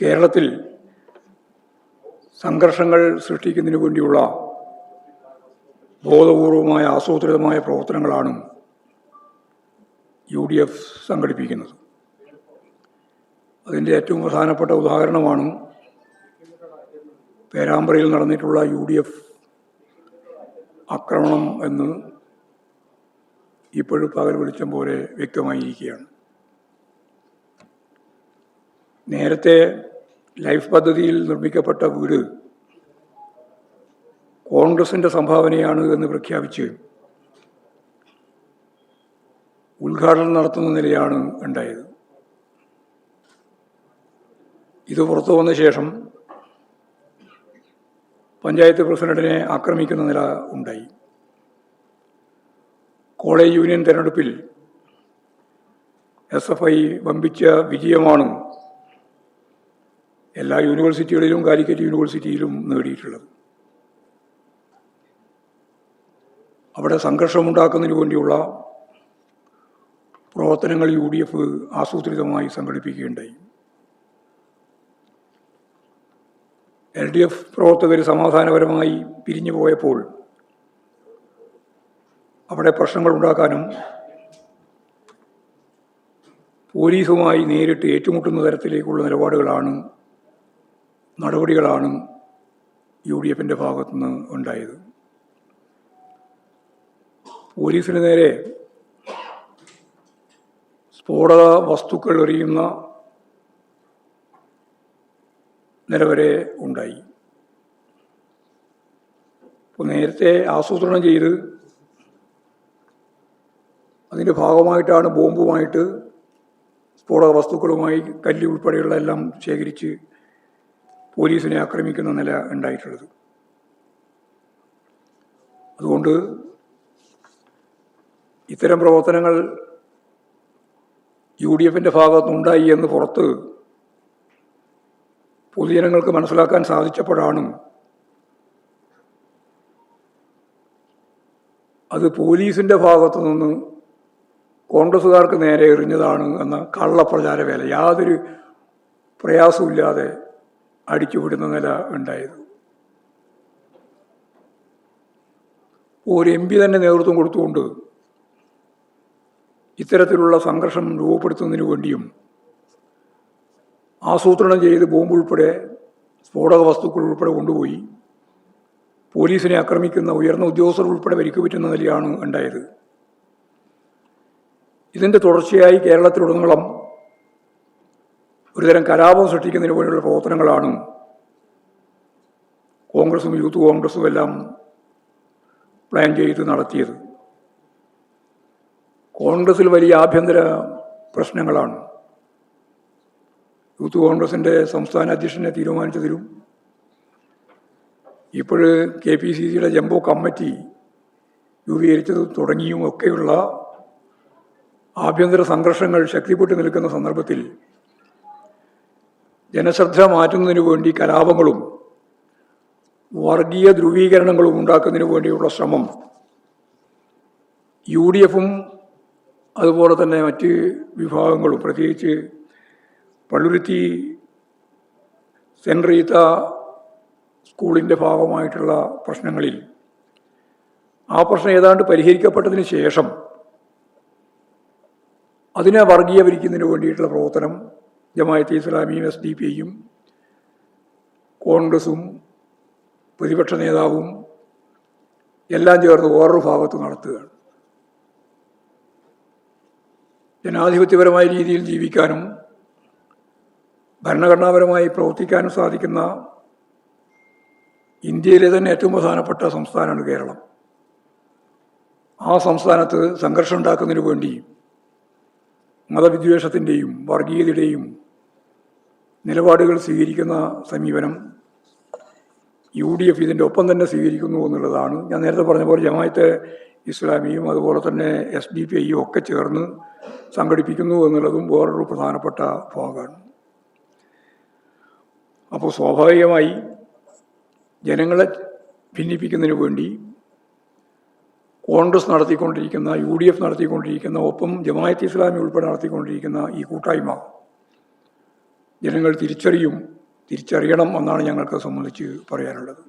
കേരളത്തിൽ സംഘർഷങ്ങൾ സൃഷ്ടിക്കുന്നതിന് വേണ്ടിയുള്ള ബോധപൂർവമായ ആസൂത്രിതമായ പ്രവർത്തനങ്ങളാണ് യു ഡി എഫ് സംഘടിപ്പിക്കുന്നത്. അതിന്റെ ഏറ്റവും പ്രധാനപ്പെട്ട ഉദാഹരണമാണ് പേരാമ്പ്രയിൽ നടന്നിട്ടുള്ള യു ഡി എഫ് ആക്രമണം എന്ന് ഇപ്പോഴും പകൽ വെളിച്ചം പോലെ വ്യക്തമായിരിക്കുകയാണ്. നേരത്തെ ലൈഫ് പദ്ധതിയിൽ നിർമ്മിക്കപ്പെട്ട വീട് കോൺഗ്രസിന്റെ സംഭാവനയാണ് എന്ന് പ്രഖ്യാപിച്ച് ഉദ്ഘാടനം നടത്തുന്ന നിലയാണ് ഉണ്ടായത്. ഇത് പുറത്തു വന്ന ശേഷം പഞ്ചായത്ത് പ്രസിഡന്റിനെ ആക്രമിക്കുന്ന നില ഉണ്ടായി. കോളേജ് യൂണിയൻ തെരഞ്ഞെടുപ്പിൽ എസ് എഫ് ഐ വമ്പിച്ച വിജയമാണ് എല്ലാ യൂണിവേഴ്സിറ്റികളിലും കാലിക്കറ്റ് യൂണിവേഴ്സിറ്റിയിലും നേടിയിട്ടുള്ളത്. അവിടെ സംഘർഷമുണ്ടാക്കുന്നതിന് വേണ്ടിയുള്ള പ്രവർത്തനങ്ങൾ യു ഡി എഫ് ആസൂത്രിതമായി സംഘടിപ്പിക്കുകയുണ്ടായി. എൽ ഡി എഫ് പ്രവർത്തകർ സമാധാനപരമായി പിരിഞ്ഞു പോയപ്പോൾ അവിടെ പ്രശ്നങ്ങൾ ഉണ്ടാക്കാനും പോലീസുമായി നേരിട്ട് ഏറ്റുമുട്ടുന്ന തരത്തിലേക്കുള്ള നിലപാടുകളാണ് നടപടികളാണ് യു ഡി എഫിന്റെ ഭാഗത്തുനിന്ന് ഉണ്ടായത്. പോലീസിന് നേരെ സ്ഫോടക വസ്തുക്കൾ എറിയുന്ന നിലവരെ ഉണ്ടായി. അപ്പോൾ നേരത്തെ ആസൂത്രണം ചെയ്ത് അതിന്റെ ഭാഗമായിട്ടാണ് ബോംബുമായിട്ട് സ്ഫോടക വസ്തുക്കളുമായി കല്ല് ഉൾപ്പെടെയുള്ള എല്ലാം ശേഖരിച്ച് പോലീസിനെ ആക്രമിക്കുന്ന നില ഉണ്ടായിട്ടുള്ളത്. അതുകൊണ്ട് ഇത്തരം പ്രവർത്തനങ്ങൾ യു ഡി എഫിന്റെ ഭാഗത്തുണ്ടായി എന്ന് പുറത്ത് പൊതുജനങ്ങൾക്ക് മനസ്സിലാക്കാൻ സാധിച്ചപ്പോഴാണ് അത് പോലീസിന്റെ ഭാഗത്തു നിന്ന് കോൺഗ്രസ്സുകാർക്ക് നേരെ എറിഞ്ഞതാണ് എന്ന കള്ളപ്രചാര വേല. യാതൊരു പ്രയാസമില്ലാതെ അടിച്ചുവിടുന്ന നില ഉണ്ടായത്. ഒരു എം പി തന്നെ നേതൃത്വം കൊടുത്തുകൊണ്ട് ഇത്തരത്തിലുള്ള സംഘർഷം രൂപപ്പെടുത്തുന്നതിന് വേണ്ടിയും ആസൂത്രണം ചെയ്ത് ബോംബ് ഉൾപ്പെടെ സ്ഫോടക വസ്തുക്കൾ ഉൾപ്പെടെ കൊണ്ടുപോയി പോലീസിനെ ആക്രമിക്കുന്ന ഉയർന്ന ഉദ്യോഗസ്ഥർ ഉൾപ്പെടെ പരിക്ക് പറ്റുന്ന നിലയാണ് ഉണ്ടായത്. ഇതിന്റെ തുടർച്ചയായി കേരളത്തിലുടനീളം ഒരുതരം കലാപം സൃഷ്ടിക്കുന്നതിന് വേണ്ടിയുള്ള പ്രവർത്തനങ്ങളാണ് കോൺഗ്രസും യൂത്ത് കോൺഗ്രസും എല്ലാം പ്ലാൻ ചെയ്ത് നടത്തിയത്. കോൺഗ്രസിൽ വലിയ ആഭ്യന്തര പ്രശ്നങ്ങളാണ്. യൂത്ത് കോൺഗ്രസിന്റെ സംസ്ഥാന അധ്യക്ഷനെ തീരുമാനിച്ചതിലും ഇപ്പോൾ കെ പി സി സിയുടെ ജംബോ കമ്മിറ്റി രൂപീകരിച്ചത് തുടങ്ങിയും ഒക്കെയുള്ള ആഭ്യന്തര സംഘർഷങ്ങൾ ശക്തിപ്പെട്ടു നിൽക്കുന്ന സന്ദർഭത്തിൽ ജനശ്രദ്ധ മാറ്റുന്നതിന് വേണ്ടി കലാപങ്ങളും വർഗീയ ധ്രുവീകരണങ്ങളും ഉണ്ടാക്കുന്നതിന് വേണ്ടിയുള്ള ശ്രമം. യു ഡി എഫും അതുപോലെ തന്നെ മറ്റ് വിഭാഗങ്ങളും പ്രത്യേകിച്ച് പള്ളുരുത്തി സെന്റ് റീത്ത സ്കൂളിന്റെ ഭാഗമായിട്ടുള്ള പ്രശ്നങ്ങളിൽ ആ പ്രശ്നം ഏതാണ്ട് പരിഹരിക്കപ്പെട്ടതിന് ശേഷം അതിനെ വർഗീയവരിക്കുന്നതിന് വേണ്ടിയിട്ടുള്ള പ്രവർത്തനം ജമായത്തെ ഇസ്ലാമിയും എസ് ഡി പി ഐയും കോൺഗ്രസും പ്രതിപക്ഷ നേതാവും എല്ലാം ചേർന്ന് വേറൊരു ഭാഗത്ത് നടത്തുകയാണ്. ജനാധിപത്യപരമായ രീതിയിൽ ജീവിക്കാനും ഭരണഘടനാപരമായി പ്രവർത്തിക്കാനും സാധിക്കുന്ന ഇന്ത്യയിലെ തന്നെ ഏറ്റവും പ്രധാനപ്പെട്ട സംസ്ഥാനമാണ് കേരളം. ആ സംസ്ഥാനത്ത് സംഘർഷം ഉണ്ടാക്കുന്നതിന് വേണ്ടി മതവിദ്വേഷത്തിന്റെയും വർഗീയതയുടെയും നിലപാടുകൾ സ്വീകരിക്കുന്ന സമീപനം യു ഡി എഫ് ഇതിന്റെ ഒപ്പം തന്നെ സ്വീകരിക്കുന്നു എന്നുള്ളതാണ്. ഞാൻ നേരത്തെ പറഞ്ഞ പോലെ ജമായത്തെ ഇസ്ലാമിയും അതുപോലെ തന്നെ എസ് ഡി പി ഐയും ഒക്കെ ചേർന്ന് സംഘടിപ്പിക്കുന്നു എന്നുള്ളതും വേറൊരു പ്രധാനപ്പെട്ട ഭാഗമാണ്. അപ്പോൾ സ്വാഭാവികമായി ജനങ്ങളെ ഭിന്നിപ്പിക്കുന്നതിന് വേണ്ടി കോൺഗ്രസ് നടത്തിക്കൊണ്ടിരിക്കുന്ന യു ഡി എഫ് നടത്തിക്കൊണ്ടിരിക്കുന്ന ഒപ്പം ജമായത്ത് ഇസ്ലാമി ഉൾപ്പെടെ നടത്തിക്കൊണ്ടിരിക്കുന്ന ഈ കൂട്ടായ്മ ജനങ്ങൾ തിരിച്ചറിയും തിരിച്ചറിയണം എന്നാണ് ഞങ്ങൾക്ക് സംബന്ധിച്ച് പറയാനുള്ളത്.